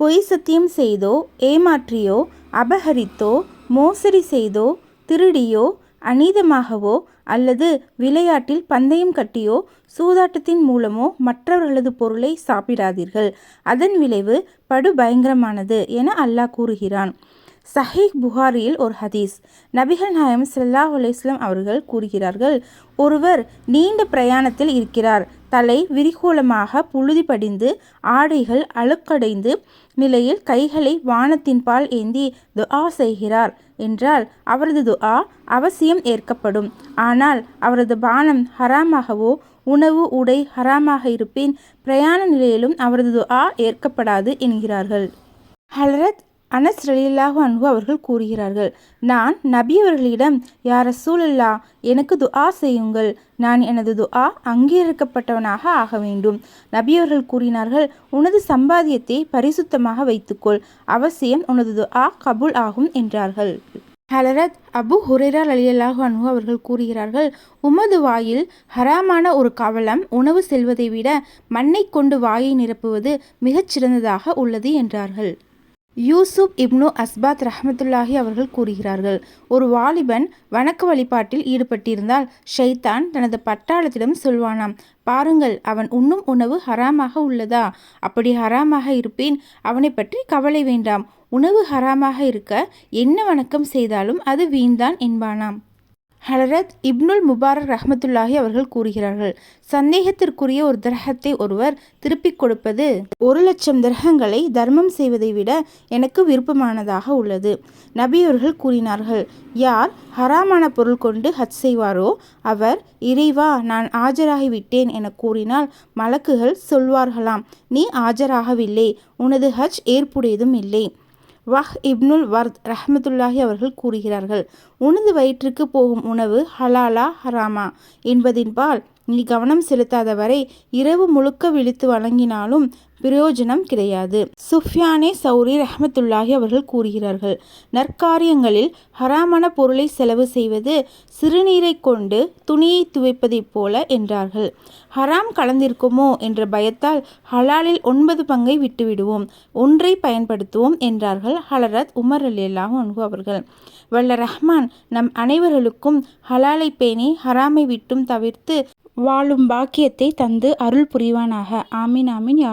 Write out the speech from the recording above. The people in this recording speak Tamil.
பொய் சத்தியம் செய்தோ ஏமாற்றியோ அபகரித்தோ மோசடி செய்தோ திருடியோ அநீதமாகவோ அல்லது விளையாட்டில் பந்தயம் கட்டியோ சூதாட்டத்தின் மூலமோ மற்றவர்களது பொருளை சாப்பிடாதீர்கள். அதன் விளைவு படு பயங்கரமானது என அல்லாஹ் கூறுகிறான். சஹீக் புகாரியில் ஒரு ஹதீஸ். நபிகள் நாயம் சல்லாஹ் அலைஹி அவர்கள் கூறுகிறார்கள் ஒருவர் நீண்ட பிரயாணத்தில் இருக்கிறார். தலை விரிகோலமாக புழுதி படிந்து ஆடைகள் அழுக்கடைந்து நிலையில் கைகளை வானத்தின் பால் ஏந்தி துஆ செய்கிறார். என்றால் அவரது துஆ அவசியம் ஏற்கப்படும். ஆனால் அவரது பானம் ஹராமாகவோ உணவு உடை ஹராமாக இருப்பின் பிரயாண நிலையிலும் அவரது துஆ ஏற்கப்படாது என்கிறார்கள். ஹலரத் அனஸ் ரலியல்லாஹு அன்பு அவர்கள் கூறுகிறார்கள் நான் நபி அவர்களிடம் யா ரசூலல்லா எனக்கு துஆ செய்யுங்கள். நான் எனது துஆ அங்கீகரிக்கப்பட்டவனாக ஆக வேண்டும் நபி அவர்கள் கூறினார்கள் உனது சம்பாத்தியத்தை பரிசுத்தமாக வைத்துக்கொள். அவசியம் உனது துஆ கபுல் ஆகும் என்றார்கள். ஹலரத் அபு ஹுரேரா அலியல்லாஹு அனு அவர்கள் கூறுகிறார்கள் உமது வாயில் ஹராமான ஒரு கவலம் உணவு செல்வதை விட மண்ணை கொண்டு வாயை நிரப்புவது மிகச் சிறந்ததாக உள்ளது என்றார்கள். யூசுப் இப்னு அஸ்பாத் ரஹமத்துல்லாஹி அவர்கள் கூறுகிறார்கள் ஒரு வாலிபன் வணக்க வழிபாட்டில் ஈடுபட்டிருந்தால் ஷைத்தான் தனது பட்டாளத்திடம் சொல்வானாம் பாருங்கள் அவன் உண்ணும் உணவு ஹராமாக உள்ளதா? அப்படி ஹராமாக இருப்பேன் அவனை பற்றி கவலை வேண்டாம். உணவு ஹராமாக இருக்க என்ன வணக்கம் செய்தாலும் அது வீண்தான் என்பானாம். ஹலரத் இப்னுல் முபாரக் ரஹமத்துல்லாஹி அவர்கள் கூறுகிறார்கள் சந்தேகத்திற்குரிய ஒரு திரகத்தை ஒருவர் திருப்பிக் கொடுப்பது ஒரு லட்சம் திரகங்களை தர்மம் செய்வதை விட எனக்கு விருப்பமானதாக உள்ளது. நபியவர்கள் கூறினார்கள் யார் ஹராமான பொருள் கொண்டு ஹஜ் செய்வாரோ அவர் இறைவா நான் ஆஜராகிவிட்டேன் என கூறினால் மலக்குகள் சொல்வார்களாம் நீ ஆஜராகவில்லை உனது ஹஜ் ஏற்புடையதும் இல்லை. வஹ் இப்னுல் வர்த் ரஹமத்துல்லாஹி அவர்கள் கூறுகிறார்கள் உனது வயிற்றுக்கு போகும் உணவு ஹலாலா ஹராமா என்பதின்பால் நீ கவனம் செலுத்தாத வரை இரவு முழுக்க விழித்து வழங்கினாலும் பிரயோஜனம் கிடையாது. சுஃப்யானே சௌரி ரஹமத்துல்லாஹி அவர்கள் கூறுகிறார்கள் நற்காரியங்களில் ஹராமான பொருளை செலவு செய்வது சிறுநீரை கொண்டு துணியை துவைப்பதைப் போல என்றார்கள். ஹராம் கலந்திருக்குமோ என்ற பயத்தால் ஹலாலில் ஒன்பது பங்கை விட்டுவிடுவோம் ஒன்றை பயன்படுத்துவோம் என்றார்கள் ஹலரத் உமர் அலியல்லாஹு அன்பு அவர்கள். வல்ல ரஹ்மான் நம் அனைவர்களுக்கும் ஹலாலை பேணி ஹராமை விட்டும் தவிர்த்து வாழும் பாக்கியத்தை தந்து அருள் புரிவானாக. ஆமீன் ஆமீன் யா